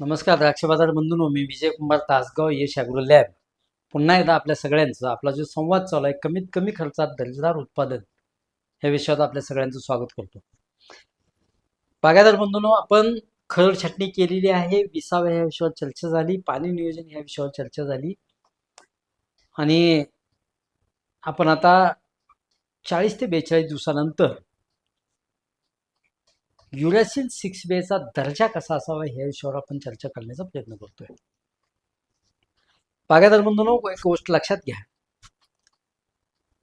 नमस्कार द्राक्ष बाजार बंधून मी विजय कुमार तासगाव यश ॲग्रो लॅब. पुन्हा एकदा आपल्या सगळ्यांचं आपला जो संवाद चालू आहे कमीत कमी खर्चात दर्जेदार उत्पादन या विषयात आपल्या सगळ्यांचं स्वागत करतो. बागायदार बंधूंनो आपण खरड छाटणी केलेली आहे विसाव्या ह्या विषयावर चर्चा झाली पाणी नियोजन ह्या विषयावर चर्चा झाली. आणि आपण आता चाळीस ते बेचाळीस दिवसानंतर युरॅसिल सिक्स बेचा दर्जा कसा असावा ह्या विषयावर आपण चर्चा करण्याचा प्रयत्न करतोय. बागायदार बंधूंनो एक गोष्ट लक्षात घ्या.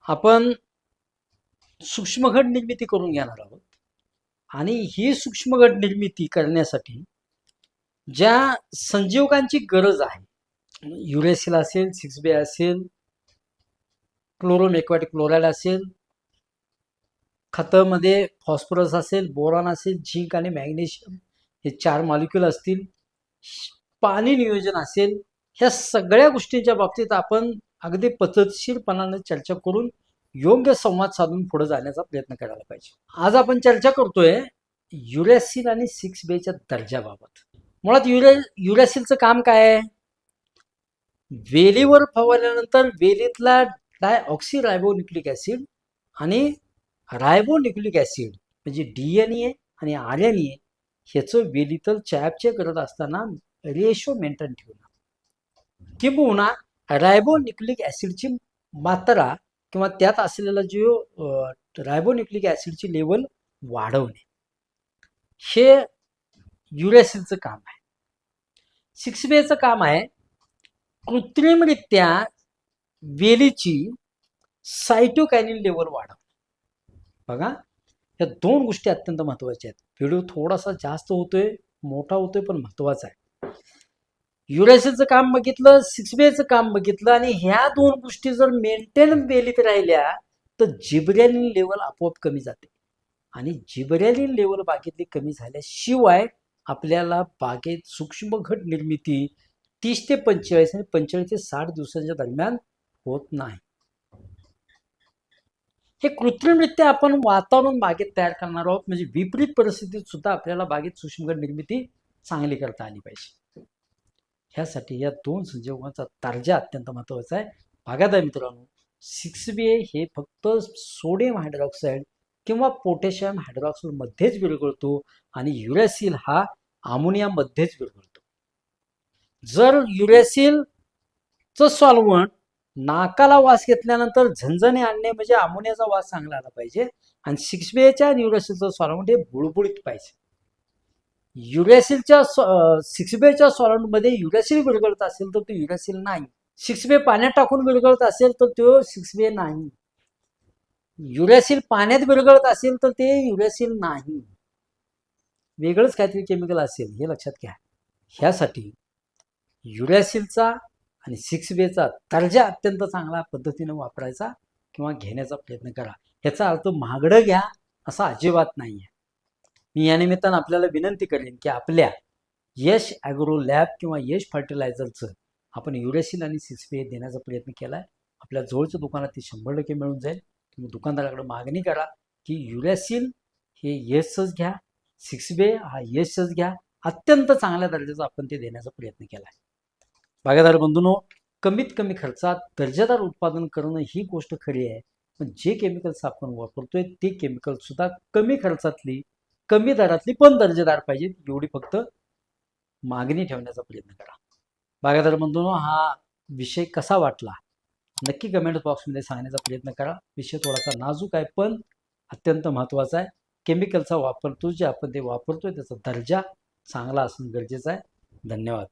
आपण सूक्ष्मघट निर्मिती करून घेणार आहोत. आणि ही सूक्ष्मघट निर्मिती करण्यासाठी ज्या संजीवकांची गरज आहे युरेसिल असेल सिक्स बे असेल क्लोरोमेक्वॅटिक क्लोराईड असेल खतामध्ये फॉस्फरस असेल बोरॉन असेल झिंक आणि मॅग्नेशियम हे चार मॉलिक्युल असतील. पाणी नियोजन असेल ह्या सगळ्या गोष्टींच्या बाबतीत आपण अगदी पद्धतशीरपणाने चर्चा करून योग्य संवाद साधून पुढे जाण्याचा प्रयत्न करायला पाहिजे. आज आपण चर्चा करतोय युरॅसिल आणि सिक्स बेच्या दर्जाबाबत. मुळात युरे युरॅसिलचं काम काय आहे? वेलीवर फवारल्यानंतर वेलीतला डायऑक्सी रायबोन्युक्लिक ॲसिड आणि रायबोन्युक्लिक ॲसिड म्हणजे डी एन ए आणि आर एन ए ह्याचं वेलितल चॅपचे करत असताना रेशो मेंटेन ठेवणं किंबहुना रायबोन्युक्लिक ॲसिडची मात्रा किंवा त्यात असलेला जो रायबोन्युक्लिक ॲसिडची लेवल वाढवणे. हे युरेसिलचं काम आहे. सिक्स बेचं काम आहे. कृत्रिमरित्या वेलीची सायटोकॅनिन लेवल वाढवणे. बघा या दोन गोष्टी अत्यंत महत्त्वाच्या आहेत. व्हिडिओ थोडासा जास्त होतोय मोठा होतोय पण महत्त्वाचा आहे. युरेसिलचं काम बघितलं सिक्स बेचं काम बघितलं आणि ह्या दोन गोष्टी जर मेंटेन वेलीत राहिल्या तर जिबऱ्यालिन लेवल आपोआप कमी जाते. आणि जिबऱ्यालिन लेवल बागेतली कमी झाल्याशिवाय आपल्याला बागेत सूक्ष्म घट निर्मिती तीस ते पंचेचाळीस आणि पंचेचाळीस ते साठ दिवसांच्या दरम्यान होत नाही. हे कृत्रिमरित्या आपण वातावरण बागेत तयार करणार आहोत. म्हणजे विपरीत परिस्थितीत सुद्धा आपल्याला बागेत सूक्ष्मगड निर्मिती चांगली करता आली पाहिजे. ह्यासाठी या दोन संजीवनाचा दर्जा अत्यंत महत्त्वाचा आहे. बागायदार मित्रांनो सिक्स बी ए हे फक्त सोडियम हायड्रॉक्साईड किंवा पोटॅशियम हायड्रॉक्साईडमध्येच विरघळतो आणि युरॅसिल हा अमोनियामध्येच विरघळतो. जर युरॅसिलचं सॉल्वंट नाकाला वास घेतल्यानंतर झणझणे आणणे म्हणजे अमोनियाचा वास चांगला आला पाहिजे. आणि सिक्स बेच्या युरॅसिलचं हे बुळबुळीत पाहिजे. युरॅसिलच्या सिक्स बेच्या सॉल्वंटमध्ये युरॅसिल विरघळत असेल तर तो युरॅसिल नाही. सिक्स बे पाण्यात टाकून विरघळत असेल तर तो सिक्सबे नाही. युरॅसिल पाण्यात विरघळत असेल तर ते युरॅसिल नाही. वेगळंच काहीतरी केमिकल असेल हे लक्षात घ्या. ह्यासाठी युरॅसिलचा आणि सिक्स बेचा दर्जा अत्यंत चांगला पद्धतीनं वापरायचा किंवा घेण्याचा प्रयत्न करा. ह्याचा अर्थ महागडं घ्या असा अजिबात नाही आहे मी या निमित्तानं आपल्याला विनंती करेन की आपल्या यश ॲग्रो लॅब किंवा यश फर्टिलायझरचं आपण युरेसिन आणि सिक्स बे देण्याचा प्रयत्न केला आहे आपल्या जवळच्या दुकानात ती शंभर टक्के मिळून जाईल. तुम्ही दुकानदाराकडे मागणी करा की युरेसिन हे यशच घ्या. सिक्स बे हा यशच घ्या. अत्यंत चांगल्या दर्जाचा आपण ते देण्याचा प्रयत्न केला आहे भागीदार बंधूनो कमीत कमी खर्चात दर्जेदार उत्पादन करणं ही गोष्ट खरी आहे. पण जे केमिकल्स आपण वापरतोय ते केमिकल सुद्धा कमी खर्चातली कमी दरातली पण दर्जेदार पाहिजेत. एवढी फक्त मागणी ठेवण्याचा प्रयत्न करा. बागायदार बंधूनो हा विषय कसा वाटला? नक्की कमेंट बॉक्समध्ये सांगण्याचा प्रयत्न करा. विषय थोडासा नाजूक आहे पण अत्यंत महत्त्वाचा आहे. केमिकलचा वापरतो जे आपण ते वापरतोय त्याचा दर्जा चांगला असणं गरजेचं आहे. धन्यवाद.